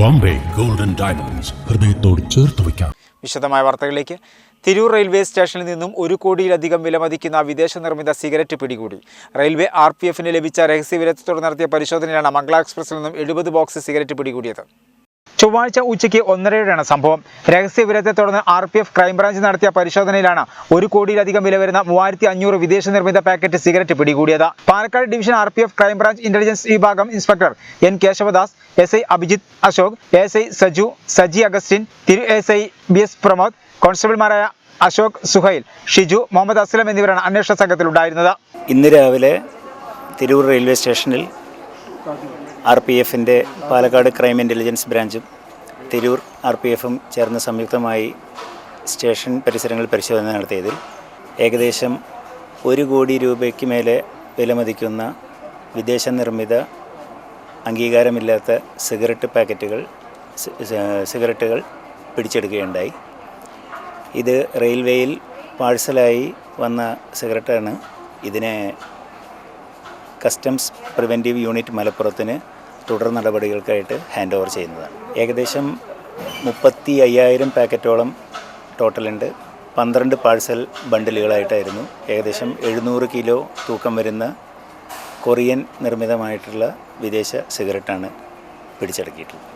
Bombay. Golden diamonds ഹൃദയത്തോട് ചേർത്ത് വയ്ക്കാം. വിശദമായ വാർത്തകളിലേക്ക്. തിരൂർ റെയിൽവേ സ്റ്റേഷനിൽ നിന്നും ഒരു കോടിയിലധികം വിലമതിക്കുന്ന വിദേശ നിർമ്മിത സിഗരറ്റ് പിടികൂടി. റെയിൽവേ ആർ പി എഫിന് ലഭിച്ച രഹസ്യവിവരത്തോട് നടത്തിയ പരിശോധനയിലാണ് മംഗള എക്സ്പ്രസിൽ നിന്നും എഴുപത് ബോക്സ് സിഗരറ്റ് പിടികൂടിയത്. ചൊവ്വാഴ്ച ഉച്ചയ്ക്ക് ഒന്നരയോടെയാണ് സംഭവം. രഹസ്യവിവരത്തെ തുടർന്ന് ആർ പി എഫ് ക്രൈംബ്രാഞ്ച് നടത്തിയ പരിശോധനയിലാണ് ഒരു കോടിയിലധികം വില വരുന്ന മൂവായിരത്തി അഞ്ഞൂറ് വിദേശ നിർമ്മിത പാക്കറ്റ് സിഗരറ്റ് പിടികൂടിയത്. Palakkad division R P F crime branch intelligence വിഭാഗം inspector N Keshavadas S I Abhijith Ashok S I Saju Saji Augustine തിരു S I B S Pramod കോൺസ്റ്റബിൾമാരായ Ashok Suhail Shiju Muhammad Aslam എന്നിവരാണ് അന്വേഷണ സംഘത്തിലുണ്ടായിരുന്നത്. ഇന്ന് രാവിലെ തിരൂർ റെയിൽവേ സ്റ്റേഷനിൽ ആർ പി എഫിന്റെ പാലക്കാട് ക്രൈം ഇന്റലിജൻസ് ബ്രാഞ്ചും തിരൂർ ആർ പി എഫും ചേർന്ന് സംയുക്തമായി സ്റ്റേഷൻ പരിസരങ്ങളിൽ പരിശോധന നടത്തിയതിൽ ഏകദേശം ഒരു കോടി രൂപയ്ക്ക് മേലെ വിലമതിക്കുന്ന വിദേശ നിർമ്മിത അംഗീകാരമില്ലാത്ത സിഗരറ്റ് പാക്കറ്റുകൾ സിഗരറ്റുകൾ പിടിച്ചെടുക്കുകയുണ്ടായി. ഇത് റെയിൽവേയിൽ പാഴ്സലായി വന്ന സിഗരറ്റാണ് ഇതിനെ കസ്റ്റംസ് പ്രിവെന്റീവ് യൂണിറ്റ് മലപ്പുറത്തിന് തുടർ നടപടികൾക്കായിട്ട് ഹാൻഡ് ഓവർ ചെയ്യുന്നതാണ്. ഏകദേശം മുപ്പത്തി അയ്യായിരം പാക്കറ്റോളം ടോട്ടലുണ്ട് പന്ത്രണ്ട് പാഴ്സൽ ബണ്ടിലുകളായിട്ടായിരുന്നു ഏകദേശം എഴുന്നൂറ് കിലോ തൂക്കം വരുന്ന കൊറിയൻ നിർമ്മിതമായിട്ടുള്ള വിദേശ സിഗരറ്റാണ് പിടിച്ചടക്കിയിട്ടുള്ളത്.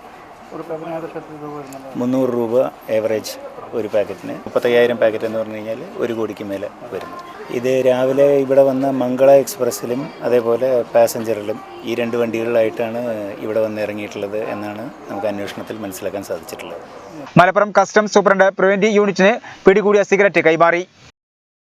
മുന്നൂറ് രൂപ ഏവറേജ് ഒരു പാക്കറ്റിന് മുപ്പത്തയ്യായിരം പാക്കറ്റ് എന്ന് പറഞ്ഞു കഴിഞ്ഞാൽ ഒരു കോടിക്ക് മേലെ വരുന്നു. ഇത് രാവിലെ ഇവിടെ വന്ന മംഗള എക്സ്പ്രസ്സിലും അതേപോലെ പാസഞ്ചറിലും ഈ രണ്ട് വണ്ടികളിലായിട്ടാണ് ഇവിടെ വന്ന് ഇറങ്ങിയിട്ടുള്ളത് എന്നാണ് നമുക്ക് അന്വേഷണത്തിൽ മനസ്സിലാക്കാൻ സാധിച്ചിട്ടുള്ളത്. മലപ്പുറം കസ്റ്റംസ് സൂപ്രണ്ട് പ്രിവന്റീവ് യൂണിറ്റിന് പിടികൂടിയ സിഗരറ്റ് കൈമാറി.